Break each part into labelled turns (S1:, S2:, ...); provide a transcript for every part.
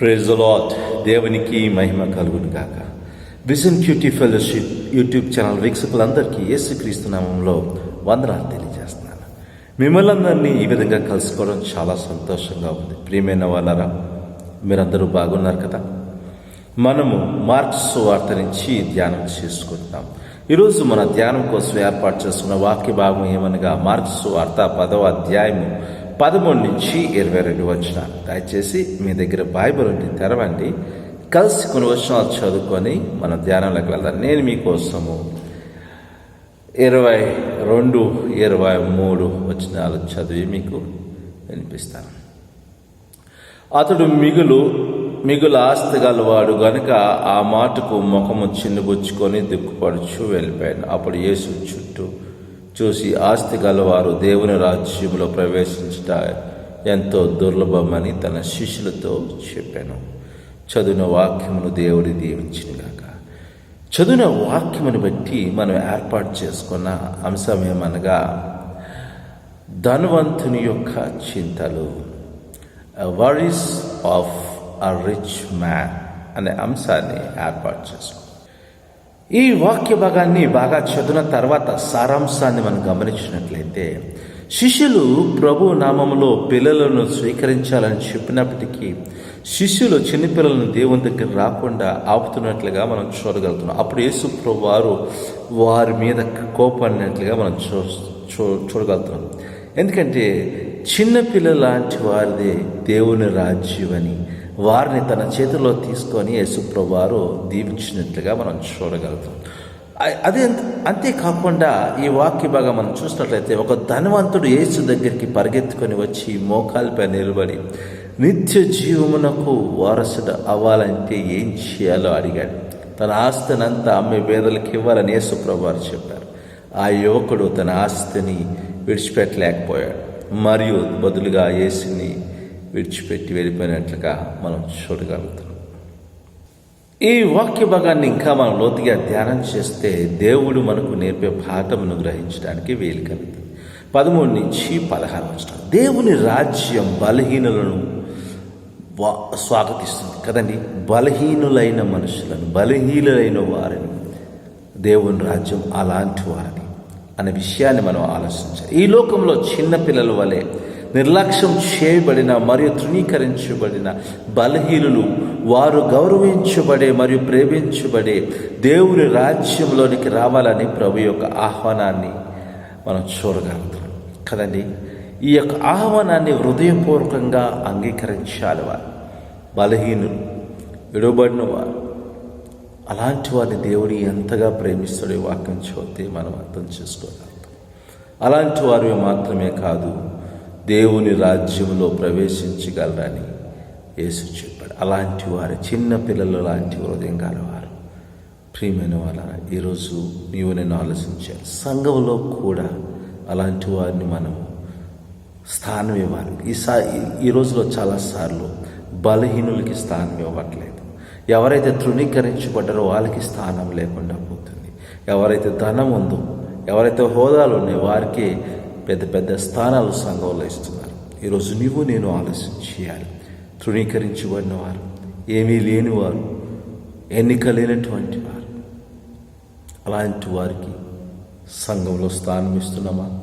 S1: Praise lot దేవునికి మహిమ కలుగును గాక. Vision QT fellowship YouTube channel వీక్షకులందరికీ యేసుక్రీస్తు నామంలో వందనాలు తెలియజేస్తున్నాను. మిమ్మల్ని అందరినీ ఈ విధంగా కలుసుకోవడం చాలా సంతోషంగా ఉంది. ప్రియమైన వాళ్ళరా మీరందరూ బాగున్నారు కదా? మనము మార్క్స్ వార్త నుంచి ధ్యానం చేసుకుంటున్నాం. ఈరోజు మన ధ్యానం కోసం ఏర్పాటు చేసుకున్న వాక్య భాగం ఏమనగా మార్క్స్ వార్త పదవ అధ్యాయము పదమూడు నుంచి ఇరవై రెండు వచ్చిన దయచేసి మీ దగ్గర బైబిల్ ఉంటే తెరవండి. కలిసి కొన్ని వచనాలు చదువుకొని మన ధ్యానంలోకి వెళ్దాం. నేను మీకోసము ఇరవై రెండు ఇరవై మూడు వచనాలు చదివి మీకు వినిపిస్తాను. అతడు మిగులు మిగులు ఆస్తి గలవాడు గనుక ఆ మాటకు ముఖము చిన్నబుచ్చుకొని దిక్కుపడుచు వెళ్ళిపోయాను అప్పుడు యేసు చుట్టూ చూసి ఆస్తి గలవారు దేవుని రాజ్యంలో ప్రవేశించుట ఎంతో దుర్లభమని తన శిష్యులతో చెప్పాను. చదువున వాక్యమును దేవుడి దీవించినగాక. చదువున వాక్యమును బట్టి మనం ఏర్పాటు చేసుకున్న అంశం ఏమనగా ధనవంతుని యొక్క చింతలు. Worries of a rich man అనే అంశాన్ని ఏర్పాటు చేసుకో ఈ వాక్య భాగాన్ని బాగా చదివిన తర్వాత సారాంశాన్ని మనం గమనించినట్లయితే శిష్యులు ప్రభు నామములో పిల్లలను స్వీకరించాలని చెప్పినప్పటికీ శిష్యులు చిన్నపిల్లలను దేవుని దగ్గర రాకుండా ఆపుతున్నట్లుగా మనం చూడగలుగుతున్నాం. అప్పుడు యేసు ప్రభు వారు వారి మీద కోపడినట్లుగా మనం చూ చూ చూడగలుగుతున్నాం. ఎందుకంటే చిన్నపిల్లల లాంటి వారిదే దేవుని రాజ్యం అని వారిని తన చేతిలో తీసుకొని యేసుప్రభువారు దీవించినట్లుగా మనం చూడగలుగుతాం. అదే అంతేకాకుండా ఈ వాక్య భాగం మనం చూసినట్లయితే ఒక ధనవంతుడు యేసు దగ్గరికి పరిగెత్తుకొని వచ్చి మోకాలపై నిలబడి నిత్య జీవమునకు వారసుడు అవ్వాలంటే ఏం చేయాలో అడిగాడు. తన ఆస్తినంతా అమ్మే పేదలకు ఇవ్వాలని యేసుప్రభువారు చెప్పారు. ఆ యువకుడు తన ఆస్తిని విడిచిపెట్టలేకపోయాడు. మరియు బదులుగా యేసుని విడిచిపెట్టి వెళ్ళిపోయినట్లుగా మనం చూడగలుగుతాం ఈ వాక్య భాగాన్ని ఇంకా మనం లోతుగా ధ్యానం చేస్తే దేవుడు మనకు నేర్పే పాఠమును గ్రహించడానికి వీలు కలుగుతుంది. పదమూడు నుంచి పదహారు వచ్చిన దేవుని రాజ్యం బలహీనులను స్వాగతిస్తుంది కదండి. బలహీనులైన మనుషులను బలహీనులైన వారిని. దేవుని రాజ్యం అలాంటి వారిని అనే విషయాన్ని మనం ఆలోచించాలి. ఈ లోకంలో చిన్న పిల్లల వలె నిర్లక్ష్యం చేయబడిన మరియు తృణీకరించబడిన బలహీనులు వారు గౌరవించబడే మరియు ప్రేమించబడే దేవుని రాజ్యంలోనికి రావాలని ప్రభు యొక్క ఆహ్వానాన్ని మనం చూడగలుగుతాం. కదండి? ఈ యొక్క ఆహ్వానాన్ని హృదయపూర్వకంగా అంగీకరించాలి వారు. బలహీనులు విడవబడిన వారు అలాంటి వారిని దేవుడు ఎంతగా ప్రేమిస్తాడో వాక్యం చూస్తే మనం అర్థం చేసుకోగలుగుతాం. అలాంటి వారు మాత్రమే కాదు దేవుని రాజ్యంలో ప్రవేశించగలరని యేసు చెప్పాడు. అలాంటి వారు చిన్న పిల్లలు లాంటి హృదయం గలవారు ప్రియమైన వాళ్ళ ఈరోజు నీవు నేను ఆలోచించాలి సంఘంలో కూడా అలాంటి వారిని మనం స్థానం ఇవ్వాలి. ఈ సా ఈ రోజులో చాలాసార్లు బలహీనులకి స్థానం ఇవ్వట్లేదు. ఎవరైతే తృణీకరించబడ్డారో వాళ్ళకి స్థానం లేకుండా పోతుంది. ఎవరైతే ధనం ఉందో ఎవరైతే హోదాలు ఉన్నాయో వారికి పెద్ద పెద్ద స్థానాలు సంఘంలో ఇస్తున్నారు. ఈరోజు నువ్వు నేను ఆలోచన చేయాలి తృణీకరించబడిన వారు. ఏమీ లేని వారు. ఎన్నిక లేనటువంటి వారు. అలాంటి వారికి సంఘంలో స్థానం ఇస్తున్నామా?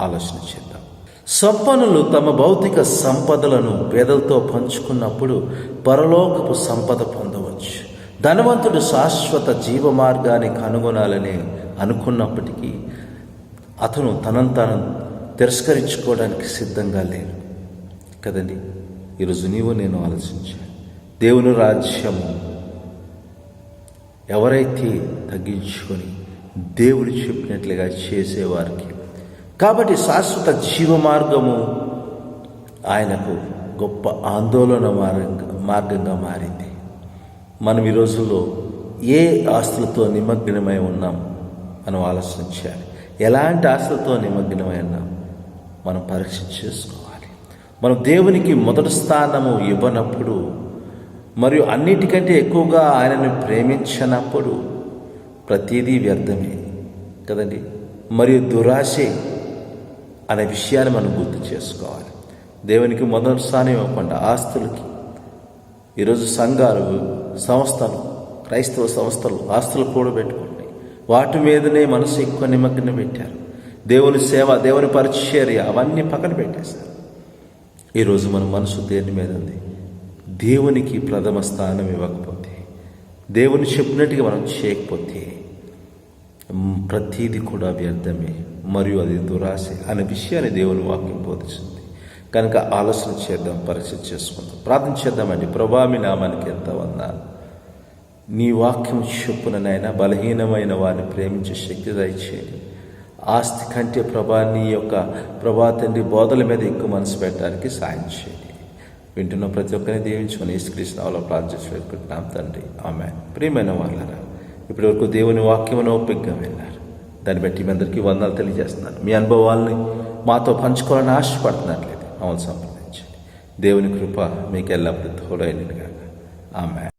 S1: ఆలోచన చేద్దాం. సంపన్నులు తమ భౌతిక సంపదలను పేదలతో పంచుకున్నప్పుడు పరలోకపు సంపద పొందవచ్చు. ధనవంతుడు శాశ్వత జీవ మార్గాన్ని కనుగొనాలని అనుకున్నప్పటికీ అతను తనను తాను తిరస్కరించుకోవడానికి సిద్ధంగా లేను. కదండి? ఈరోజు నీవు నేను ఆలోచించాను దేవుని రాజ్యము ఎవరైతే తగ్గించుకొని దేవుడు చెప్పినట్లుగా చేసేవారికి కాబట్టి శాశ్వత జీవ మార్గము ఆయనకు గొప్ప ఆందోళన మార్గంగా మార్గంగా మారింది. మనం ఈ రోజుల్లో ఏ ఆస్తులతో నిమగ్నమై ఉన్నాం? మనం ఆలోచించాలి. ఎలాంటి ఆశలతో నిమగ్నమై ఉన్నాం మనం పరీక్ష చేసుకోవాలి. మనం దేవునికి మొదటి స్థానము ఇవ్వనప్పుడు మరియు అన్నిటికంటే ఎక్కువగా ఆయనను ప్రేమించినప్పుడు ప్రతిదీ వ్యర్థమే కదండి. మరియు దురాశే అనే విషయాన్ని మనం గుర్తు చేసుకోవాలి. దేవునికి మొదటి స్థానం ఇవ్వకుండా ఆస్తులకి ఈరోజు సంఘాలు సంస్థలు క్రైస్తవ సంస్థలు ఆస్తులు కూడబెట్టుకో వాటి మీదనే మనసు ఎక్కువ నిమగ్నం పెట్టారు. దేవుని సేవ దేవుని పరిచర్య అవన్నీ పక్కన పెట్టేశారు. ఈరోజు మన మనసు దేని మీద ఉంది? దేవునికి ప్రథమ స్థానం ఇవ్వకపోతే దేవుని చెప్పినట్టుగా మనం చేయకపోతే ప్రతీది కూడా వ్యర్థమే మరియు అది దురాశ అనే విషయాన్ని దేవుని వాక్యం బోధిస్తుంది. కనుక ఆలోచన చేద్దాం పరిచయం చేసుకుందాం. ప్రార్థన చేద్దామండి. ప్రభా మీ నామానికి ఎంత వందాలు నీ వాక్యం చొప్పుననైనా బలహీనమైన వారిని ప్రేమించే శక్తి దయచేయండి. ఆస్తి కంటే ప్రభా నీ యొక్క ప్రభా తండ్రి బోధల మీద ఎక్కువ మనసు పెట్టడానికి సాయం చేయండి. వింటున్న ప్రతి ఒక్కరిని దీవించుకొని ఈశ్వకృష్ణ వాళ్ళ ప్రార్థించి పెట్టుకుంటున్నాం తండ్రి. ఆమె ప్రియమైన వాళ్ళరా ఇప్పటి వరకు దేవుని వాక్యమును ఓపికగా విన్నారు. దాన్ని బట్టి మీ అందరికీ వందలు తెలియజేస్తున్నాను. మీ అనుభవాల్ని మాతో పంచుకోవాలని ఆశపడుతున్నట్లేదు మమ్మల్ని సంప్రదించండి. దేవుని కృప మీకు ఎల్లప్పుడూ తోడైనగా ఆమె